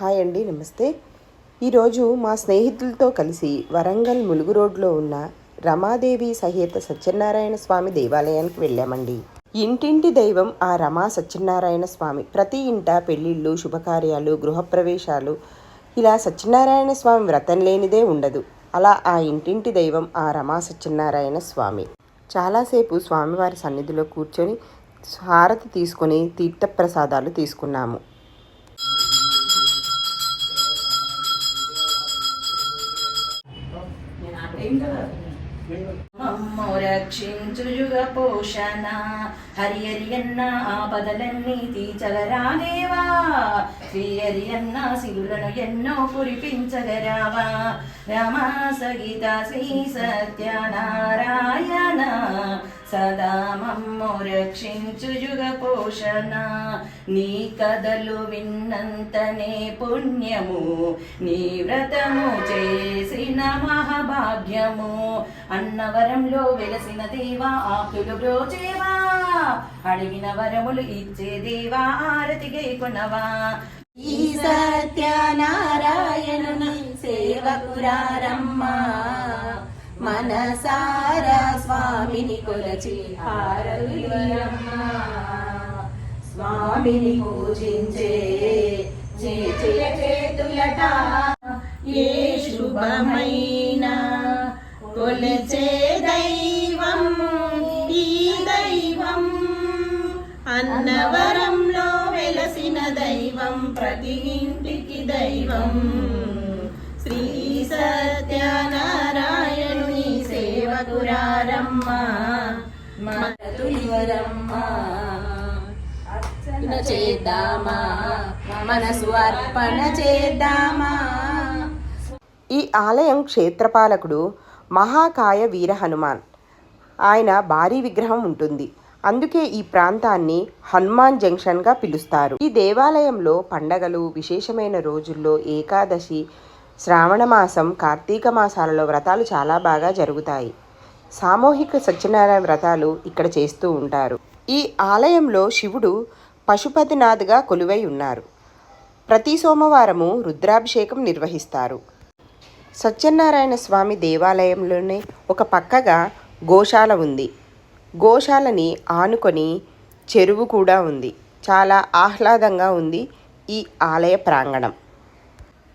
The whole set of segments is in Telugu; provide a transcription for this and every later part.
హాయ్ అండి నమస్తే. ఈరోజు మా స్నేహితులతో కలిసి వరంగల్ ములుగు రోడ్లో ఉన్న రమాదేవి సహేత సత్యనారాయణ స్వామి దేవాలయానికి వెళ్ళామండి. ఇంటింటి దైవం ఆ రమా సత్యనారాయణ స్వామి. ప్రతి ఇంట పెళ్ళిళ్ళు శుభకార్యాలు గృహప్రవేశాలు ఇలా సత్యనారాయణ స్వామి వ్రతం లేనిదే ఉండదు. అలా ఆ ఇంటింటి దైవం ఆ రమా సత్యనారాయణ స్వామి. చాలాసేపు స్వామివారి సన్నిధిలో కూర్చొని హారతి తీసుకొని తీర్థప్రసాదాలు తీసుకున్నాము. అమ్మో రక్షించు యుగ పోషణ హరి హరి అన్న ఆపదలన్నీ తీర్చగరాదేవా శ్రీ హరి అన్న సిరులను ఎన్నో కురిపించగరావా రమా సగిత శ్రీ సత్యనారాయణ సదా మమ్మో రక్షించు యుగ పోషణ నీ కథలు విన్నంతనే పుణ్యము నీ వ్రతము చేసిన భాగ్యము. అన్నవరంలో వెలసిన దేవా ఆకులు బ్రోజేవా అడిగిన వరములు ఇచ్చే దేవా ఆరతిగై కొనవా ఈ సత్యనారాయణుని సేవకురారమ్మా మనసారా స్వామిని కొలచి హారతులమ్మా స్వామిని పూజించే చేతులట ఏ శుభమైన కొలిచే దైవం ఈ దైవం అన్నవరంలో వెలసిన దైవం ప్రతి ఇంటికి దైవం. శ్రీ సత్యనారాయణుని సేవకురారమ్మ మతులివరమ్మ అర్చన చేద్దామా? మనసు అర్పణ చేద్దామా? ఈ ఆలయం క్షేత్రపాలకుడు మహాకాయ వీర హనుమాన్. ఆయన భారీ విగ్రహం ఉంటుంది. అందుకే ఈ ప్రాంతాన్ని హనుమాన్ జంక్షన్గా పిలుస్తారు. ఈ దేవాలయంలో పండగలు విశేషమైన రోజుల్లో ఏకాదశి శ్రావణ మాసం కార్తీక మాసాలలో వ్రతాలు చాలా బాగా జరుగుతాయి. సామూహిక సత్యనారాయణ వ్రతాలు ఇక్కడ చేస్తూ ఉంటారు. ఈ ఆలయంలో శివుడు పశుపతినాథ్గా కొలువై ఉన్నారు. ప్రతి సోమవారము రుద్రాభిషేకం నిర్వహిస్తారు. సత్యనారాయణ స్వామి దేవాలయంలోనే ఒక పక్కగా గోశాల ఉంది. గోశాలని ఆనుకొని చెరువు కూడా ఉంది. చాలా ఆహ్లాదంగా ఉంది ఈ ఆలయ ప్రాంగణం.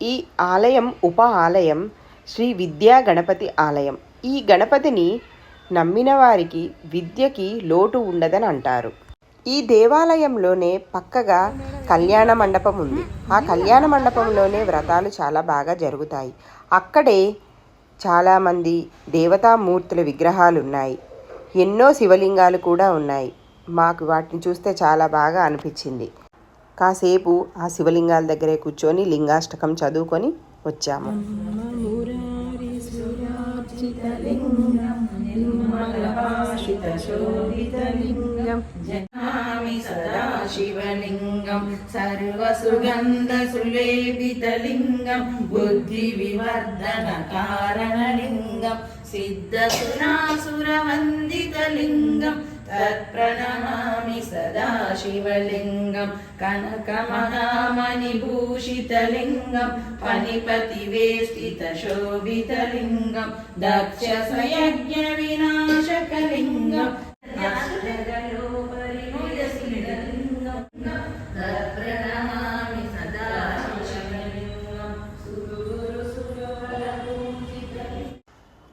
ఈ ఆలయం ఉప ఆలయం శ్రీ విద్యా గణపతి ఆలయం. ఈ గణపతిని నమ్మిన వారికి విద్యకి లోటు ఉండదని అంటారు. ఈ దేవాలయంలోనే పక్కగా కళ్యాణ మండపం ఉంది. ఆ కళ్యాణ మండపంలోనే వ్రతాలు చాలా బాగా జరుగుతాయి. అక్కడే చాలామంది దేవతామూర్తుల విగ్రహాలు ఉన్నాయి. ఎన్నో శివలింగాలు కూడా ఉన్నాయి. మాకు వాటిని చూస్తే చాలా బాగా అనిపించింది. కాసేపు ఆ శివలింగాల దగ్గరే కూర్చొని లింగాష్టకం చదువుకొని వచ్చాము. శివలింగం సర్వసుగంధ సులేపితలింగం బుద్ధి వివర్ధన కారణలింగం సిద్ధసురాసురవందితలింగం తత్ప్రణమామి సదాశివలింగం కనకమహామణిభూషితలింగం పనిపతి వేష్టిత శోభితలింగం దక్ష సయజ్ఞ వినాశకలింగం